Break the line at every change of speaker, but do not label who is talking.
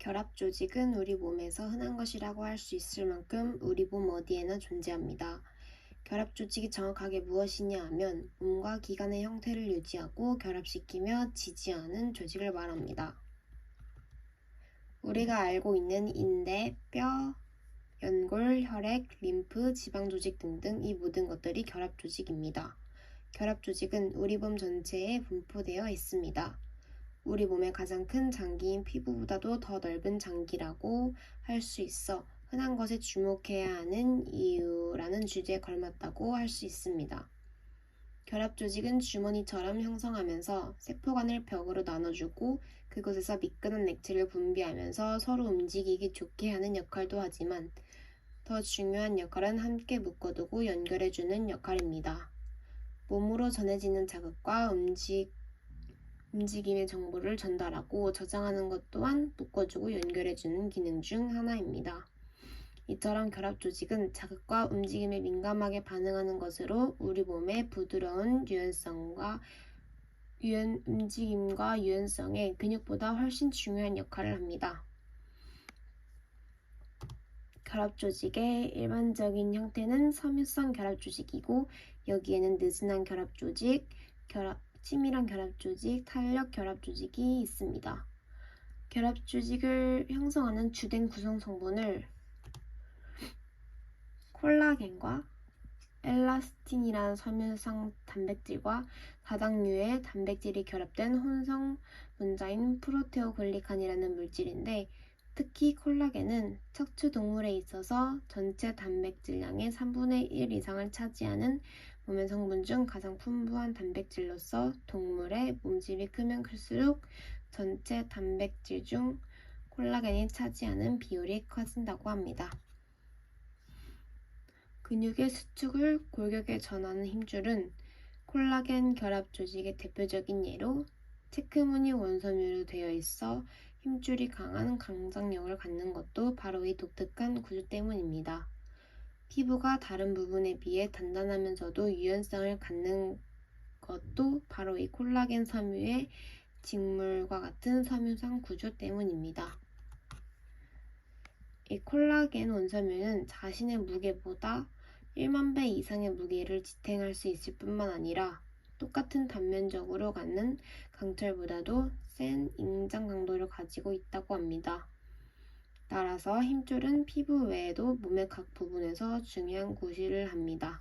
결합 조직은 우리 몸에서 흔한 것이라고 할 수 있을 만큼 우리 몸 어디에나 존재합니다. 결합 조직이 정확하게 무엇이냐 하면 몸과 기관의 형태를 유지하고 결합시키며 지지하는 조직을 말합니다. 우리가 알고 있는 인대, 뼈, 연골, 혈액, 림프, 지방 조직 등등 이 모든 것들이 결합 조직입니다. 결합 조직은 우리 몸 전체에 분포되어 있습니다. 우리 몸의 가장 큰 장기인 피부보다도 더 넓은 장기라고 할 수 있어 흔한 것에 주목해야 하는 이유라는 주제에 걸맞다고 할 수 있습니다. 결합 조직은 주머니처럼 형성하면서 세포관을 벽으로 나눠주고 그곳에서 미끈한 액체를 분비하면서 서로 움직이기 좋게 하는 역할도 하지만 더 중요한 역할은 함께 묶어두고 연결해주는 역할입니다. 몸으로 전해지는 자극과 움직, 움직임의 정보를 전달하고 저장하는 것 또한 묶어주고 연결해주는 기능 중 하나입니다. 이처럼 결합 조직은 자극과 움직임에 민감하게 반응하는 것으로 우리 몸의 부드러운 유연성과 유연, 움직임과 유연성에 근육보다 훨씬 중요한 역할을 합니다. 결합 조직의 일반적인 형태는 섬유성 결합 조직이고 여기에는 느슨한 결합 조직, 결합, 치밀한 결합 조직, 탄력 결합 조직이 있습니다. 결합 조직을 형성하는 주된 구성 성분을 콜라겐과 엘라스틴이라는 섬유성 단백질과 다당류의 단백질이 결합된 혼성 분자인 프로테오글리칸이라는 물질인데 특히 콜라겐은 척추 동물에 있어서 전체 단백질량의 3분의 1 이상을 차지하는 몸의 성분 중 가장 풍부한 단백질로서 동물의 몸집이 크면 클수록 전체 단백질 중 콜라겐이 차지하는 비율이 커진다고 합니다. 근육의 수축을 골격에 전하는 힘줄은 콜라겐 결합 조직의 대표적인 예로 체크무늬 원섬유로 되어 있어 힘줄이 강한 강장력을 갖는 것도 바로 이 독특한 구조 때문입니다. 피부가 다른 부분에 비해 단단하면서도 유연성을 갖는 것도 바로 이 콜라겐 섬유의 직물과 같은 섬유상 구조 때문입니다. 이 콜라겐 원섬유는 자신의 무게보다 1만 배 이상의 무게를 지탱할 수 있을 뿐만 아니라 똑같은 단면적으로 갖는 강철보다도 센 인장 강도를 가지고 있다고 합니다. 따라서 힘줄은 피부 외에도 몸의 각 부분에서 중요한 구실을 합니다.